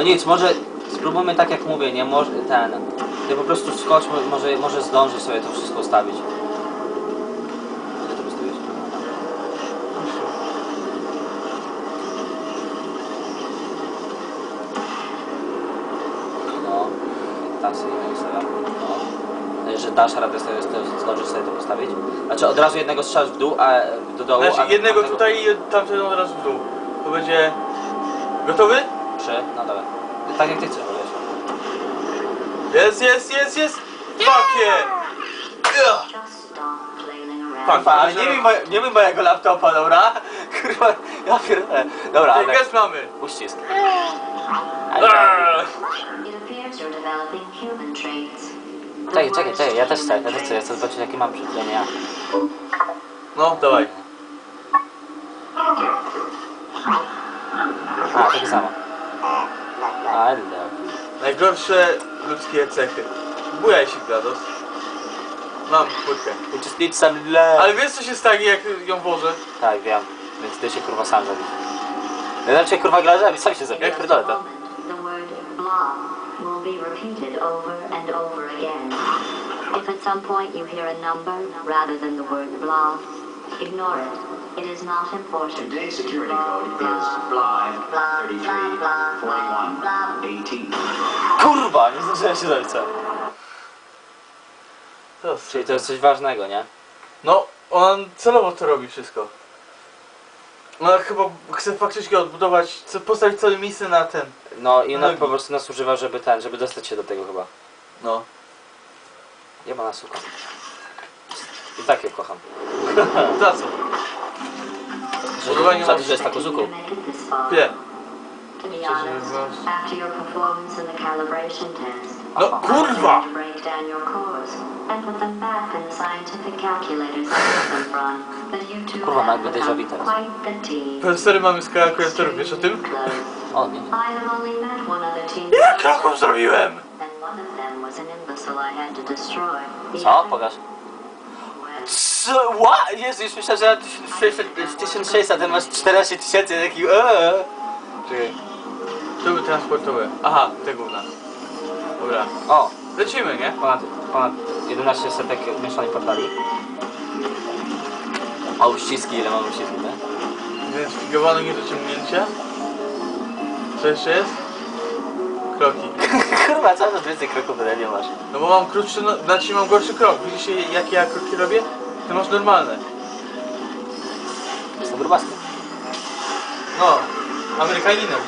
No nic, może spróbujmy tak jak mówię, nie? Może ten. Ty po prostu skocz, mo- może, może zdążysz sobie to wszystko ustawić. No, tak sobie ustawiam. No. Że dasz radę sobie, zdążysz sobie to postawić? Znaczy od razu jednego strzelasz w dół, a do dołu. a Znaczy jednego tamtego- tutaj i tamten od razu w dół. To będzie... Gotowy? Trzy, no dobra. Tak jak ty chcesz. Jest, jest, jest, jest! Fuck yeah! Ugh. Fuck, Kurwa, ale nie wiem, moje- nie wiem mojego laptopa, dobra? Kurwa, ja pierdolę. Dobra, ale gest mamy! uścisk. The Czekaj, czekaj, czekaj, ja też chcę, ja też chcę, ja chcę zobaczyć jakie mam przyklejenia. No, dawaj. A, takie samo. Najgorsze ludzkie cechy. Bujaj się, GLaDOS. Mam płytkę. Some love. Ale wiesz co się stanie jak ją włożę? Tak, wiem. Więc ty się kurwa sam zabić. Najlepsze kurwa gra, żeby sam się a pierdolę to. moment, the word blob will be repeated over and over again. If at some point you hear a number rather than the word blob, ignore it. It is not important. Today's security code is BLI 334118. Kurwa, nie zdążyłem się zabić, co? To Czyli to jest coś ważnego, nie? No, on celowo to robi wszystko. Ona chyba chce faktycznie odbudować, chce postawić całe miejsce na ten. No i ona Nogi. po prostu nas używa, żeby ten, żeby dostać się do tego chyba. No. Jebana suka. I tak ją kocham. Za co? Za to, że jest tak Expected takozuku. No kurwa! Kurwa, have jakby déjà vu teraz. quite the team. Profesory mamy z kalkulatorów, wiesz o tym? O, nie. I have only met one other team. Ja kroków zrobiłem! And one of them was an imbecile I had to destroy. The Co? Pokaż. Co? What? Jezu, już myślałem, że ja w 1600, a ty masz 14 tysięcy, taki eee. Czekaj. To by transportowe. Aha, te gówna. Dobra. O, Lecimy, nie? ponad, ponad 11 setek mieszanych portali. A uściski, ile mam uściski, nie? Więc figowany nie do ciągnięcia. Co jeszcze jest? Kroki. Kurwa, co to więcej kroków ode mnie masz? No bo mam krótszy, no, znaczy mam gorszy krok. Widzicie jakie ja kroki robię? Ty masz normalne. Jestem grubasty. No, Amerykaninem.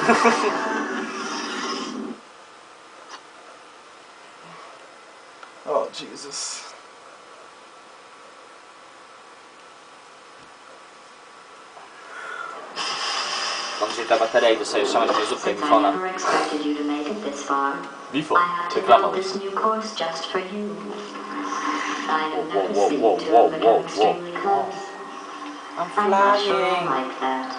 o, Jesus. Mam dzisiaj ta bateria i dostaję jeszcze taką zupkę Since I Wifona. never expected you to make it this far, Wifon, I have to reklama. build this new course just for you. I have Whoa, noticed whoa, that whoa, you two whoa, have become whoa, whoa. extremely close. I'm I'm not sure I flying. like that.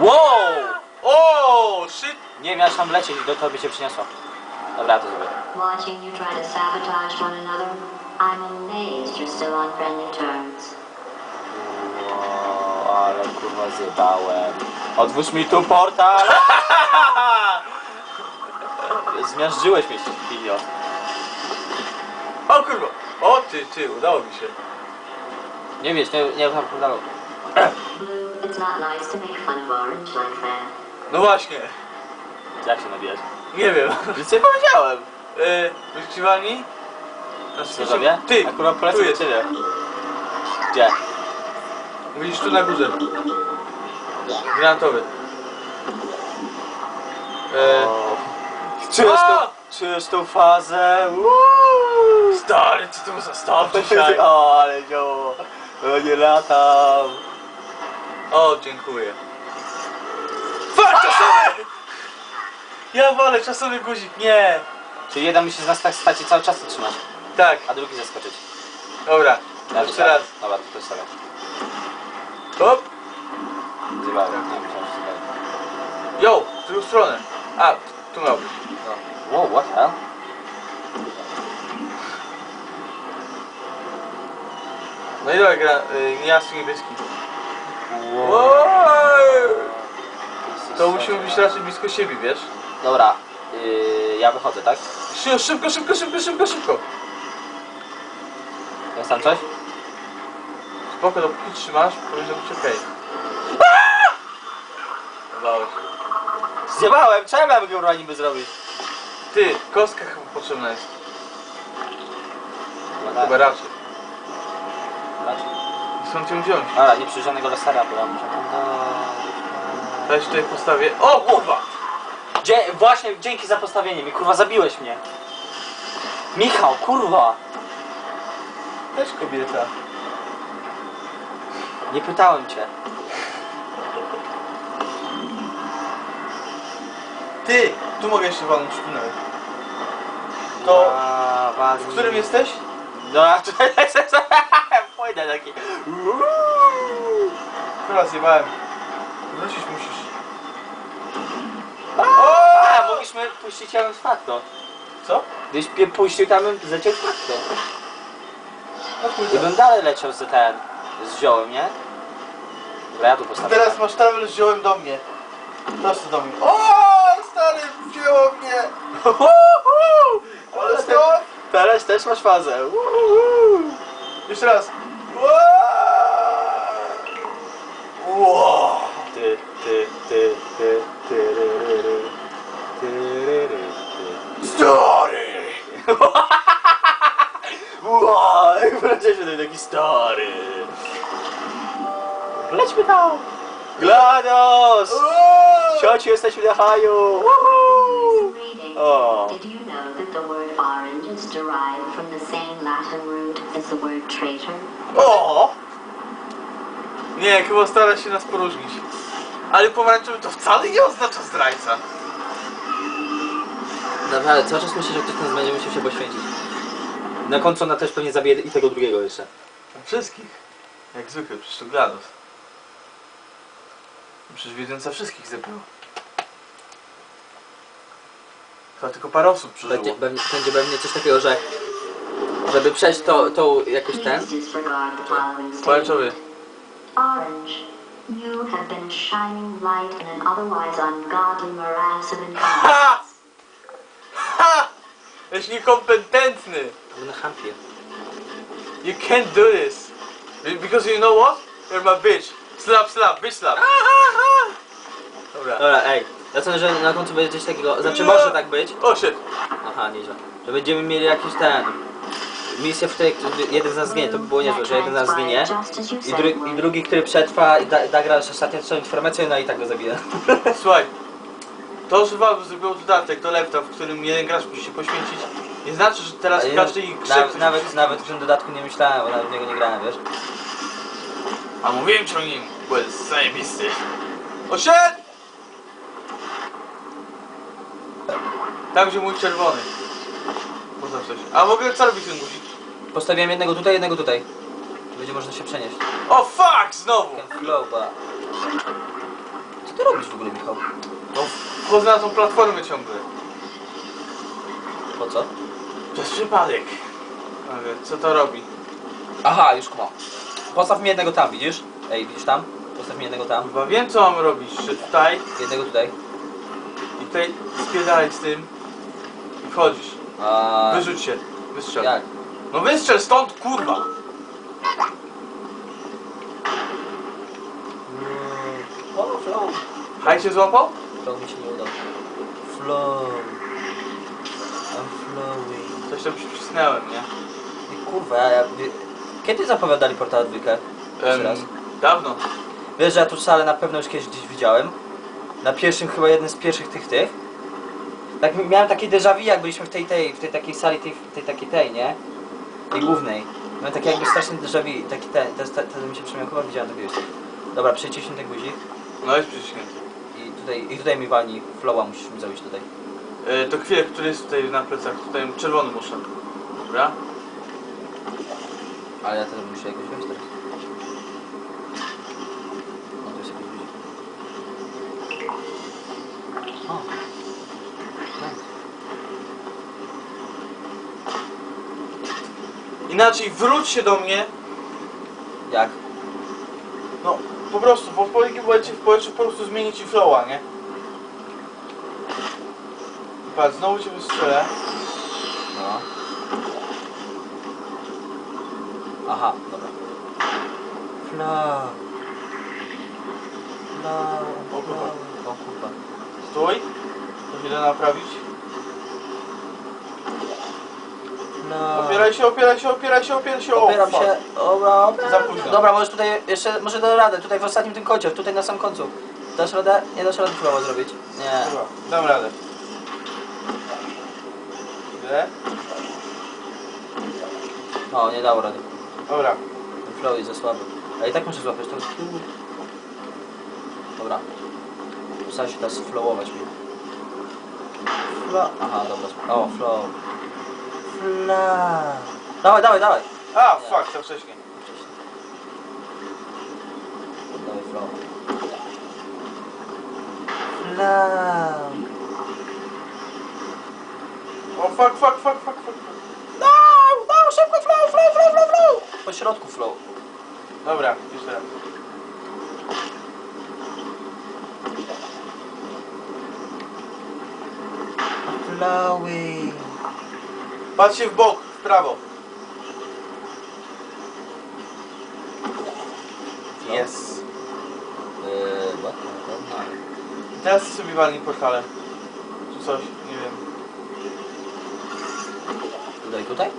Wow! O, shit! Nie wiem, ja tam lecieć i do to by cię przyniosła. Dobra, ja to zrobię. Watching you try to sabotage one another, I'm amazed you're still on friendly terms. Wow, ale kurwa zjebałem. Otwórz mi tu portal! Zmiażdżyłeś mnie, idiot. O kurwa! O ty, ty, udało mi się. Nie wiesz, nie, nie mam portalu. Blue, it's not nice to make fun of Orange like that. No właśnie. Jak się nabijać? Nie wiem. Nic nie powiedziałem. Yy, wyczuwalni? Co zrobię? Ty, Akurat tu do jest. ciebie. Gdzie? Widzisz tu na górze. Granatowy. Yy, O. Czujesz tą, A! czujesz tą fazę? Uuu. stary, co to za staw dzisiaj? O, ale dzioło. O, nie latam. O, dziękuję. Czasowy! Ja wolę czasowy guzik, nie! Czyli jeden musi z nas tak stać i cały czas to trzymać, Tak, a drugi zaskoczyć. dobra. Ja Jeszcze raz. Dobra, to to sobie. Hop. Zjebałem, nie myślałem, że zjebałem. Yo, w drugą stronę. A, tu miał być. No. Wow, what the hell? Ej, dobra, gra, y, jasny niebieski. Wow. To musimy być raczej blisko siebie, wiesz? Dobra, yy, ja wychodzę, tak? Szybko, szybko, szybko, szybko, szybko, szybko. Jest tam coś? Spoko, dopóki trzymasz, powinno być okej. Dawałeś. Zjebałem, czemu ja bym ją niby zrobić? Ty, kostka chyba potrzebna jest. Chyba Chyba raczej. Raczej. Skąd ją wziąć? Dobra, nie przy żadnego lasera, bo ja muszę... Daj tutaj postawię. O kurwa! Dzie właśnie, dzięki za postawienie mi, kurwa, zabiłeś mnie. Michał, kurwa! Też kobieta. Nie pytałem cię. Ty, tu mogę jeszcze walnąć tunel. To- A. W którym jesteś? No, a tu Pójdę taki. Chyba zjebałem. Wrócić musisz. Mogliśmy puścić ja bym facto. Co? Gdybyś mnie puścił, tam bym zleciał facto. No I kurde. bym dalej leciał z ten, z ziołem, nie? Dobra, ja tu postawię. Teraz masz travel z ziołem do mnie. Prosto do mnie. O, stary, wzięło mnie. Ale. Teraz też masz fazę. Jeszcze raz. Stary. Lećmy tam. GLaDOS! Ciociu, jesteśmy na haju! Woohoo! Reading. Oh. Did you know that the word orange is derived from the same Latin root as the word traitor? O! Nie, chyba stara się nas poróżnić. Ale pomarańczowy to wcale nie oznacza zdrajca. Naprawdę, cały czas myślę, że ktoś nas będzie musiał się poświęcić. Na końcu ona też pewnie zabije i tego drugiego jeszcze. Wszystkich. Jak zwykle, przecież to GLaDOS. Przecież wiedząca wszystkich zebrał. Chyba tylko parę osób Będzie, przeżyło. będzie, będzie pewnie coś takiego, że żeby przejść to, to jakoś ten. Pomarańczowy. Orange, you have been a shining light in an otherwise ungodly morass of incompetence. Ha! Ha! Jesteś niekompetentny. Na hampie. You can't do this. Because you know what? You're my bitch. Slap, slap, bitch slap. Dobra. Dobra, ej. Ja sądzę, że na końcu będzie coś takiego. Znaczy może tak być. O shit. Aha, nieźle. Że będziemy mieli jakiś ten. Misję, w której jeden z nas zginie, to by było niezłe, że jeden z nas zginie. I, dru I drugi, który przetrwa i da, da gra ostatnią informację, no i tak go zabije. Słuchaj. To, że Valve zrobiło dodatek do Lefta, w którym jeden gracz musi się poświęcić, nie znaczy, że teraz w każdej grze nawet, nawet, nawet w tym dodatku nie myślałem, bo nawet w niego nie grałem, wiesz? A mówiłem ci o nim, bo jest zajebisty. O shit! Tam gdzie mój czerwony. Poza coś. A mogę co robić ten guzik? Postawiłem jednego tutaj, jednego tutaj. Będzie można się przenieść. O fuck! Znowu! Can flow, ba. Co ty robisz w ogóle, Michał? No, wchodzę na tą platformę ciągle. Po co? Przez przypadek. Ale co to robi? Aha, już kumam. Postaw mi jednego tam, widzisz? Ej, widzisz tam? Postaw mi jednego tam, Chyba wiem co mam robić, że tutaj jednego tutaj. i tutaj spierdalać z tym i wchodzisz. A... Wyrzuć się. Wystrzel. Jak? No wystrzel stąd, kurwa! O, flow. Haj cię złapał? Flow mi się nie udał. Flow. I'm flowing. Coś tam przycisnąłem, nie? I kurwa, ja... Kiedy zapowiadali Portal 2? Jeszcze raz. Em, dawno. Wiesz, że ja tu salę na pewno już kiedyś gdzieś widziałem. Na pierwszym, chyba jednym z pierwszych tych tych. Tak miałem takie déjà vu, jak byliśmy w tej tej, w tej takiej sali, tej, tej takiej tej, nie? Tej głównej. Miałem takie jakby straszny déjà vu, taki ten, ten, ten, ten mi się przypomniał, chyba widziałem tego jeszcze. Dobra, przyciśnij ten guzik No jest przyciśnięty. i tutaj, i tutaj mi walni flowa, musisz mi zrobić tutaj. E, to chwilę, który jest tutaj na plecach. Tutaj czerwony muszę. Dobra? Ale ja też muszę jakoś wejść teraz. O, tu jest jakiś guzik. O. Nice. Inaczej wróć się do mnie prostu, bo w momencie w powietrzu po prostu zmieni ci flowa, nie? Patrz, znowu cię wystrzelę. No. Aha, dobra. Flow. Flow. O kurwa. O kurwa. Stój. To się da naprawić. Flow. Opieraj się, opieraj się, opieraj się, opieraj się. O, Opieram fuck. się. Dobra, opieram. Za późno. Dobra, możesz tutaj jeszcze, może dam radę, tutaj w ostatnim tym kocie, tutaj na sam końcu. Dasz radę? Nie dasz rady flowa zrobić. Nie. Dobra, dam radę. Ile? No, nie dało rady. Dobra. Ten flow jest za słaby. A i tak muszę złapać to. Dobra. Postara się teraz flowować mi. Flow. Aha, dobra. O, flow. Flow. Dawaj, dawaj, dawaj. A, fuck, za wcześnie. Dawaj flow. Flow. O, fuck, fuck, fuck, fuck, fuck. fuck. No, no, szybko flow, flow, flow, flow, flow. Po środku flow. Dobra, jeszcze raz. Flowing. Patrzcie w bok, w prawo. Yes. Eee, what? I teraz sobie walnij portalem. Czy coś, nie wiem. Tutaj?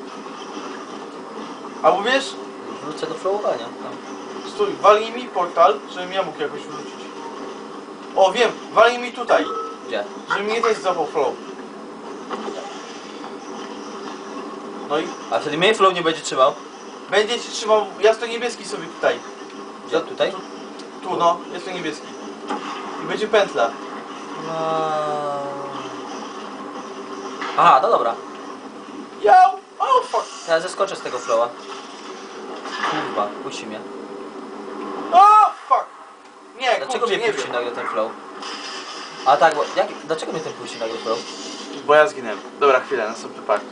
Albo wiesz, Wrócę do flowowania. Tam. stój, walnij mi portal, żebym ja mógł jakoś wrócić. O, wiem, walnij mi tutaj, Gdzie? żeby mnie też zapał flow. No i A wtedy mnie flow nie będzie trzymał. będzie ci trzymał jasno-niebieski sobie tutaj. Gdzie? Tutaj? Tu no, jasno-niebieski. I będzie pętla. Aha, no dobra. Yo! Oh fuck! Teraz zeskoczę z tego flowa. Kurwa, puści mnie. Oh fuck! Nie, Dlaczego kurczę, mnie nie puści wiem. nagle ten flow? A tak, bo jak, dlaczego mnie ten puści nagle flow? Bo ja zginęłem. Dobra, chwilę, następny part.